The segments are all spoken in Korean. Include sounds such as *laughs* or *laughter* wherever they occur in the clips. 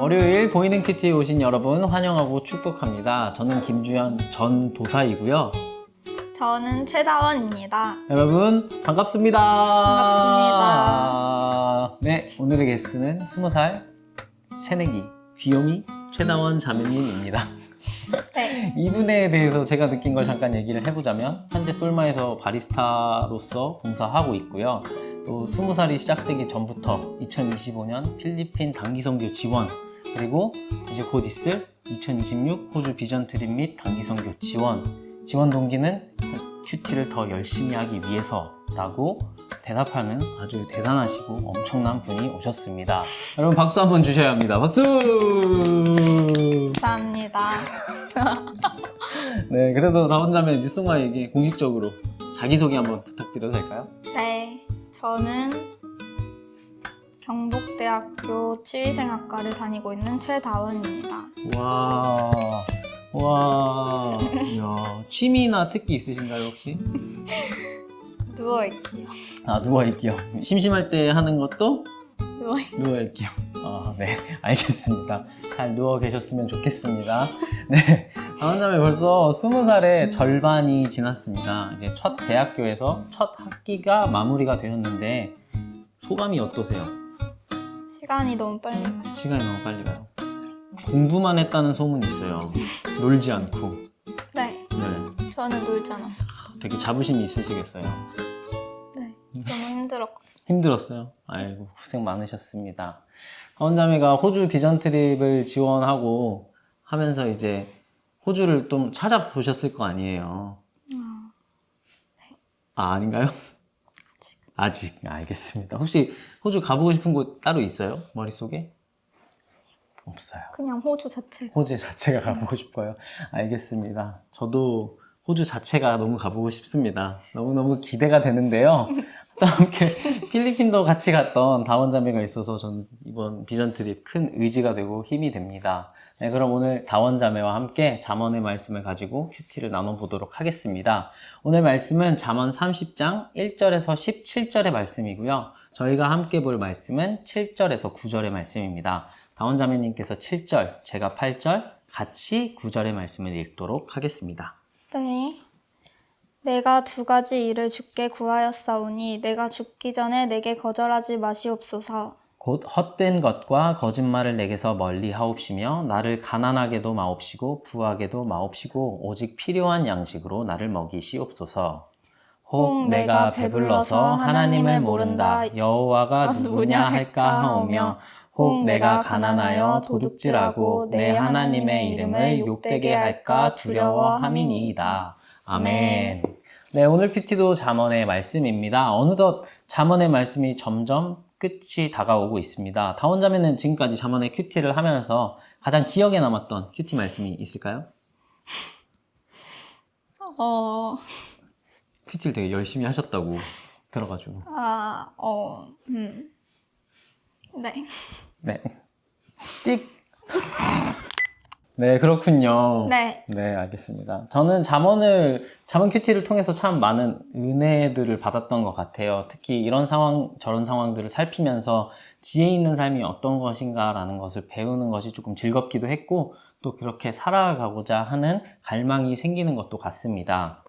월요일 보이는 큐티에 오신 여러분 환영하고 축복합니다. 저는 김주현 전 도사이고요. 저는 최다원입니다. 여러분 반갑습니다. 반갑습니다. 네, 오늘의 게스트는 20살 새내기 귀요미 최다원 자매님입니다. *laughs* 네. 이분에 대해서 제가 느낀 걸 잠깐 얘기를 해보자면 현재 솔마에서 바리스타로서 봉사하고 있고요. 또 20살이 시작되기 전부터 2025년 필리핀 단기 선교 지원 그리고 이제 곧 있을 2026 호주 비전 트립 및 단기 선교 지원 지원 동기는 큐티를 더 열심히 하기 위해서라고 대답하는 아주 대단하시고 엄청난 분이 오셨습니다. 여러분 박수 한번 주셔야 합니다. 박수! 감사합니다. *laughs* 네, 그래도 나 혼자면 뉴스마에게 공식적으로 자기소개 한번 부탁드려도 될까요? 네. 저는 경북대학교 치위생학과를 다니고 있는 최다원입니다. 와, 와, 이야, 취미나 특기 있으신가요 혹시? *laughs* 누워있기요. 아 누워있기요. 심심할 때 하는 것도 누워있 누워있기요. 아, 네, *laughs* 알겠습니다. 잘 누워 계셨으면 좋겠습니다. 네, 다원자매 벌써 스무 살의 절반이 지났습니다. 이제 첫 대학교에서 첫 학기가 마무리가 되었는데 소감이 어떠세요? 시간이 너무 빨리 가요. 시간이 너무 빨리 가요. 공부만 했다는 소문이 있어요. 놀지 않고. 네. 네. 저는 놀지 않았어요. 되게 자부심이 있으시겠어요. 네. 너무 힘들었거든요. 힘들었어요. 아이고, 고생 많으셨습니다. 하원자매가 호주 비전 트립을 지원하고 하면서 이제 호주를 좀 찾아보셨을 거 아니에요. 아, 아, 아닌가요? 아직. 알겠습니다. 혹시 호주 가보고 싶은 곳 따로 있어요? 머릿속에? 없어요. 그냥 호주 자체. 호주 자체가 *laughs* 가보고 싶어요. 알겠습니다. 저도 호주 자체가 너무 가보고 싶습니다. 너무너무 기대가 되는데요. 또 함께 *laughs* 필리핀도 같이 갔던 다원자매가 있어서 전 이번 비전 트립 큰 의지가 되고 힘이 됩니다. 네, 그럼 오늘 다원자매와 함께 잠언의 말씀을 가지고 큐티를 나눠보도록 하겠습니다. 오늘 말씀은 잠언 30장 1절에서 17절의 말씀이고요. 저희가 함께 볼 말씀은 7절에서 9절의 말씀입니다. 다원자매님께서 7절, 제가 8절, 같이 9절의 말씀을 읽도록 하겠습니다. 네. 내가 두 가지 일을 주께 구하였사오니 내가 죽기 전에 내게 거절하지 마시옵소서. 곧 헛된 것과 거짓말을 내게서 멀리 하옵시며 나를 가난하게도 마옵시고 부하게도 마옵시고 오직 필요한 양식으로 나를 먹이시옵소서. 혹 내가 배불러서 하나님을 모른다 여호와가 누구냐 할까 하오며 혹 내가 가난하여 도둑질하고 내 하나님의 이름을 욕되게 할까 두려워함이니이다. 아멘. 네, 오늘 큐티도 잠언의 말씀입니다. 어느덧 잠언의 말씀이 점점 끝이 다가오고 있습니다. 다원자매는 지금까지 잠언의 큐티를 하면서 가장 기억에 남았던 큐티 말씀이 있을까요? 어, 큐티를 되게 열심히 하셨다고 들어가지고. 아, 어, 음. 네. 네. 띡. *laughs* 네, 그렇군요. 네. 네, 알겠습니다. 저는 잠언을, 잠언 큐티를 통해서 참 많은 은혜들을 받았던 것 같아요. 특히 이런 상황, 저런 상황들을 살피면서 지혜 있는 삶이 어떤 것인가라는 것을 배우는 것이 조금 즐겁기도 했고, 또 그렇게 살아가고자 하는 갈망이 생기는 것도 같습니다.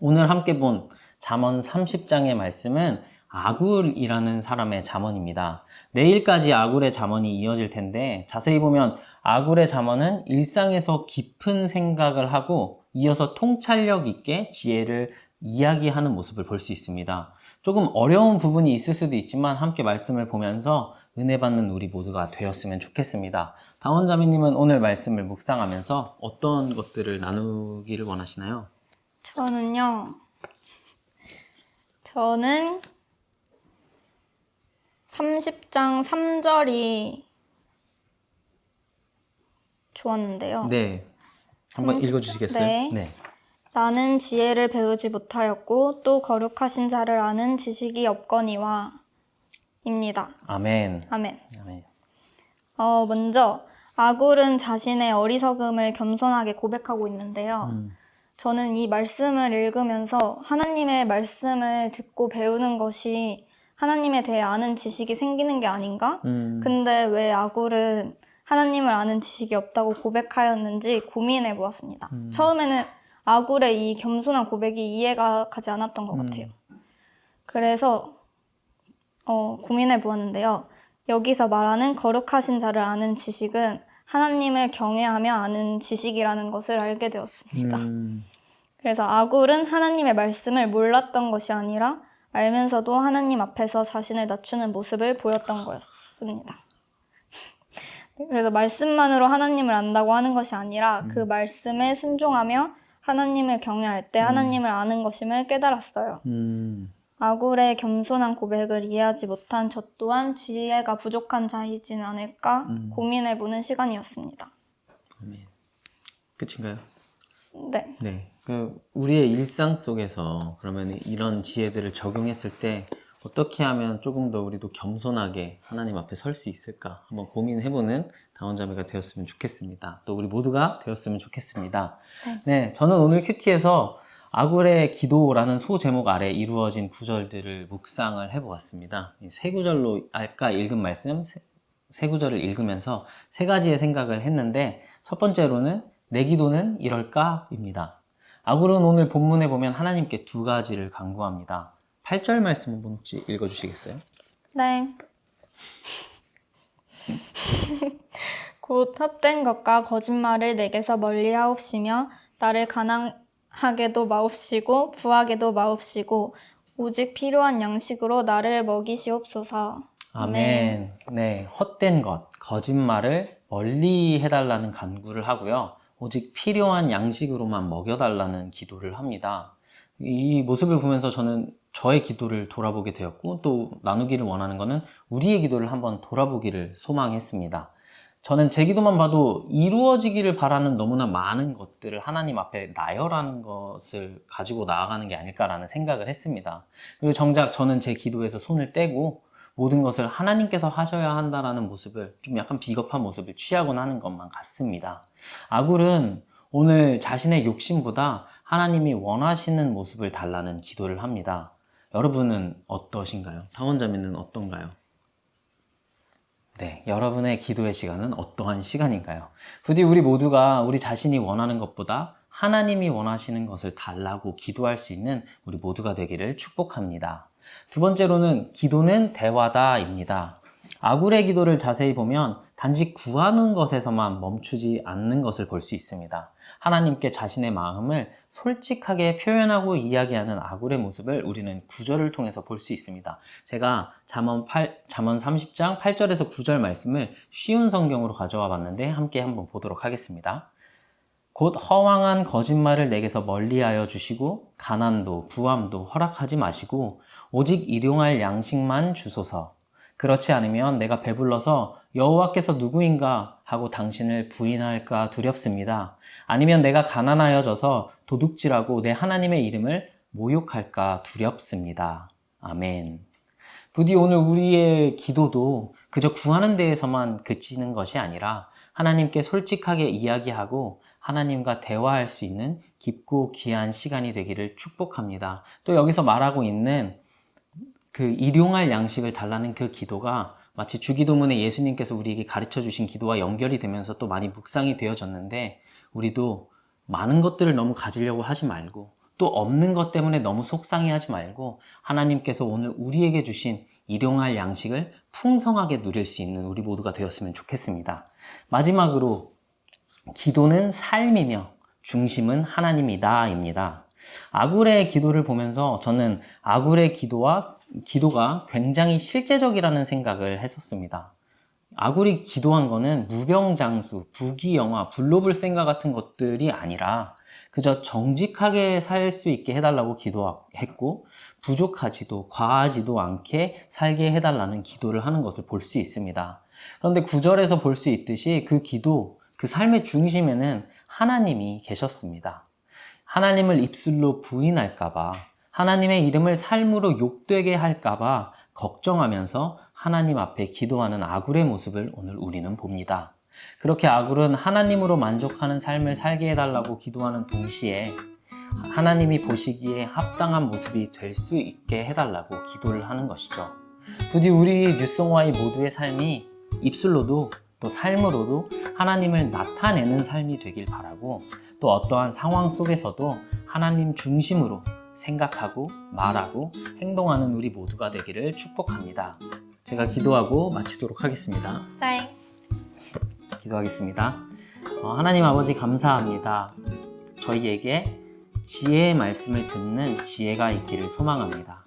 오늘 함께 본 잠언 30장의 말씀은 아굴이라는 사람의 잠언입니다. 내일까지 아굴의 잠언이 이어질 텐데 자세히 보면 아굴의 잠언은 일상에서 깊은 생각을 하고 이어서 통찰력 있게 지혜를 이야기하는 모습을 볼 수 있습니다. 조금 어려운 부분이 있을 수도 있지만 함께 말씀을 보면서 은혜 받는 우리 모두가 되었으면 좋겠습니다. 다원자매님은 오늘 말씀을 묵상하면서 어떤 것들을 나누기를 원하시나요? 저는요, 저는 30장 3절이 좋았는데요. 네. 한번 삼십- 읽어 주시겠어요? 네. 나는 지혜를 배우지 못하였고 또 거룩하신 자를 아는 지식이 없거니와 입니다. 아멘. 아멘. 아멘. 어, 먼저 아굴은 자신의 어리석음을 겸손하게 고백하고 있는데요. 음. 저는 이 말씀을 읽으면서 하나님의 말씀을 듣고 배우는 것이 하나님에 대해 아는 지식이 생기는 게 아닌가? 음. 근데 왜 아굴은 하나님을 아는 지식이 없다고 고백하였는지 고민해 보았습니다. 처음에는 아굴의 이 겸손한 고백이 이해가 가지 않았던 것 같아요. 그래서 어, 고민해 보았는데요. 여기서 말하는 거룩하신 자를 아는 지식은 하나님을 경외하며 아는 지식이라는 것을 알게 되었습니다. 음, 그래서 아굴은 하나님의 말씀을 몰랐던 것이 아니라 알면서도 하나님 앞에서 자신을 낮추는 모습을 보였던 거였습니다. *laughs* 그래서 말씀만으로 하나님을 안다고 하는 것이 아니라 그 말씀에 순종하며 하나님을 경외할 때 하나님을 아는 것임을 깨달았어요. 음, 아굴의 겸손한 고백을 이해하지 못한 저 또한 지혜가 부족한 자이진 않을까 고민해보는 시간이었습니다. 아멘. 끝인가요? 네. 네. 그 우리의 일상 속에서 그러면 이런 지혜들을 적용했을 때 어떻게 하면 조금 더 우리도 겸손하게 하나님 앞에 설 수 있을까 한번 고민해보는 다원자매가 되었으면 좋겠습니다. 또 우리 모두가 되었으면 좋겠습니다. 네, 저는 오늘 큐티에서 아굴의 기도라는 소제목 아래 이루어진 구절들을 묵상을 해보았습니다. 이세 구절로 아까 읽은 말씀 세, 세 구절을 읽으면서 세 가지의 생각을 했는데 첫 번째로는 내 기도는 이럴까입니다. 아굴은 오늘 본문에 보면 하나님께 두 가지를 간구합니다. 8절 말씀 한번 혹시 읽어주시겠어요? 네. 곧 헛된 것과 거짓말을 내게서 멀리하옵시며 나를 가난하게도 마옵시고 부하게도 마옵시고 오직 필요한 양식으로 나를 먹이시옵소서. 아멘. 네, 헛된 것, 거짓말을 멀리 해달라는 간구를 하고요. 오직 필요한 양식으로만 먹여달라는 기도를 합니다. 이 모습을 보면서 저는 저의 기도를 돌아보게 되었고 또 나누기를 원하는 것은 우리의 기도를 한번 돌아보기를 소망했습니다. 저는 제 기도만 봐도 이루어지기를 바라는 너무나 많은 것들을 하나님 앞에 나열하는 것을 가지고 나아가는 게 아닐까라는 생각을 했습니다. 그리고 정작 저는 제 기도에서 손을 떼고 모든 것을 하나님께서 하셔야 한다라는 모습을 좀 약간 비겁한 모습을 취하곤 하는 것만 같습니다. 아굴은 오늘 자신의 욕심보다 하나님이 원하시는 모습을 달라는 기도를 합니다. 여러분은 어떠신가요? 타원자매는 어떤가요? 네, 여러분의 기도의 시간은 어떠한 시간인가요? 부디 우리 모두가 우리 자신이 원하는 것보다 하나님이 원하시는 것을 달라고 기도할 수 있는 우리 모두가 되기를 축복합니다. 두 번째로는 기도는 대화다입니다. 아굴의 기도를 자세히 보면 단지 구하는 것에서만 멈추지 않는 것을 볼 수 있습니다. 하나님께 자신의 마음을 솔직하게 표현하고 이야기하는 아굴의 모습을 우리는 구절을 통해서 볼 수 있습니다. 제가 잠언 8, 잠언 30장 8절에서 9절 말씀을 쉬운 성경으로 가져와 봤는데 함께 한번 보도록 하겠습니다. 곧 허황한 거짓말을 내게서 멀리하여 주시고 가난도 부함도 허락하지 마시고 오직 일용할 양식만 주소서. 그렇지 않으면 내가 배불러서 여호와께서 누구인가 하고 당신을 부인할까 두렵습니다. 아니면 내가 가난하여져서 도둑질하고 내 하나님의 이름을 모욕할까 두렵습니다. 아멘. 부디 오늘 우리의 기도도 그저 구하는 데에서만 그치는 것이 아니라 하나님께 솔직하게 이야기하고 하나님과 대화할 수 있는 깊고 귀한 시간이 되기를 축복합니다. 또 여기서 말하고 있는 그 일용할 양식을 달라는 그 기도가 마치 주기도문에 예수님께서 우리에게 가르쳐 주신 기도와 연결이 되면서 또 많이 묵상이 되어졌는데 우리도 많은 것들을 너무 가지려고 하지 말고 또 없는 것 때문에 너무 속상해 하지 말고 하나님께서 오늘 우리에게 주신 일용할 양식을 풍성하게 누릴 수 있는 우리 모두가 되었으면 좋겠습니다. 마지막으로 기도는 삶이며 중심은 하나님이다입니다. 아굴의 기도를 보면서 저는 아굴의 기도와 기도가 굉장히 실제적이라는 생각을 했었습니다. 아굴이 기도한 거는 무병장수, 부귀영화, 불로불생과 같은 것들이 아니라 그저 정직하게 살 수 있게 해달라고 기도했고 부족하지도 과하지도 않게 살게 해달라는 기도를 하는 것을 볼 수 있습니다. 그런데 구절에서 볼 수 있듯이 그 기도, 그 삶의 중심에는 하나님이 계셨습니다. 하나님을 입술로 부인할까봐, 하나님의 이름을 삶으로 욕되게 할까봐 걱정하면서 하나님 앞에 기도하는 아굴의 모습을 오늘 우리는 봅니다. 그렇게 아굴은 하나님으로 만족하는 삶을 살게 해달라고 기도하는 동시에 하나님이 보시기에 합당한 모습이 될 수 있게 해달라고 기도를 하는 것이죠. 부디 우리 뉴송와의 모두의 삶이 입술로도 또 삶으로도 하나님을 나타내는 삶이 되길 바라고 또 어떠한 상황 속에서도 하나님 중심으로 생각하고 말하고 행동하는 우리 모두가 되기를 축복합니다. 제가 기도하고 마치도록 하겠습니다. 네. 기도하겠습니다. 어, 하나님 아버지 감사합니다. 저희에게 지혜의 말씀을 듣는 지혜가 있기를 소망합니다.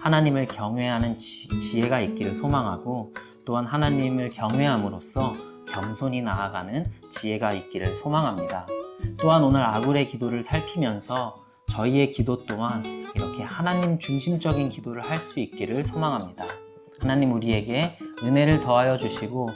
하나님을 경외하는 지, 지혜가 있기를 소망하고 또한 하나님을 경외함으로써 겸손히 나아가는 지혜가 있기를 소망합니다. 또한 오늘 아굴의 기도를 살피면서 저희의 기도 또한 이렇게 하나님 중심적인 기도를 할 수 있기를 소망합니다. 하나님 우리에게 은혜를 더하여 주시고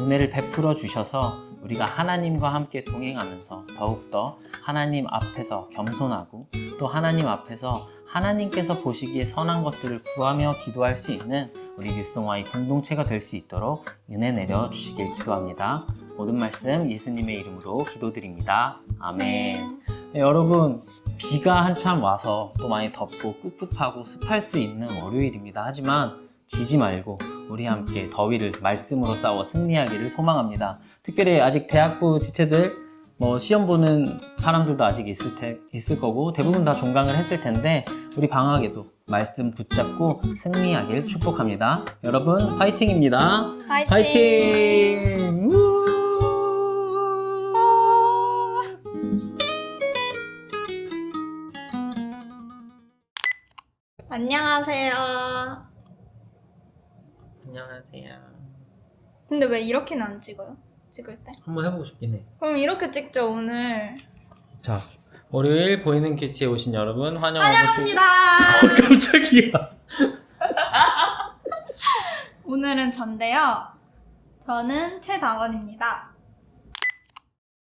은혜를 베풀어 주셔서 우리가 하나님과 함께 동행하면서 더욱더 하나님 앞에서 겸손하고 또 하나님 앞에서 하나님께서 보시기에 선한 것들을 구하며 기도할 수 있는 우리 뉴송와의 공동체가 될 수 있도록 은혜 내려 주시길 기도합니다. 모든 말씀 예수님의 이름으로 기도드립니다. 아멘. 네, 여러분 비가 한참 와서 또 많이 덥고 꿉꿉하고 습할 수 있는 월요일입니다. 하지만 지지 말고 우리 함께 더위를 말씀으로 싸워 승리하기를 소망합니다. 특별히 아직 대학부 지체들 뭐 시험 보는 사람들도 아직 있을 테, 있을 거고 대부분 다 종강을 했을 텐데 우리 방학에도 말씀 붙잡고 승리하길 축복합니다. 여러분 화이팅입니다. 화이팅! 화이팅! 우! 안녕하세요. 안녕하세요. 근데 왜 이렇게는 안 찍어요? 찍을 때? 한번 해보고 싶긴 해. 그럼 이렇게 찍죠 오늘. 자, 월요일 보이는 큐티에 오신 여러분 환영합니다. 주- *laughs* 어, 깜짝이야. *laughs* 오늘은 전데요. 저는 최다원입니다.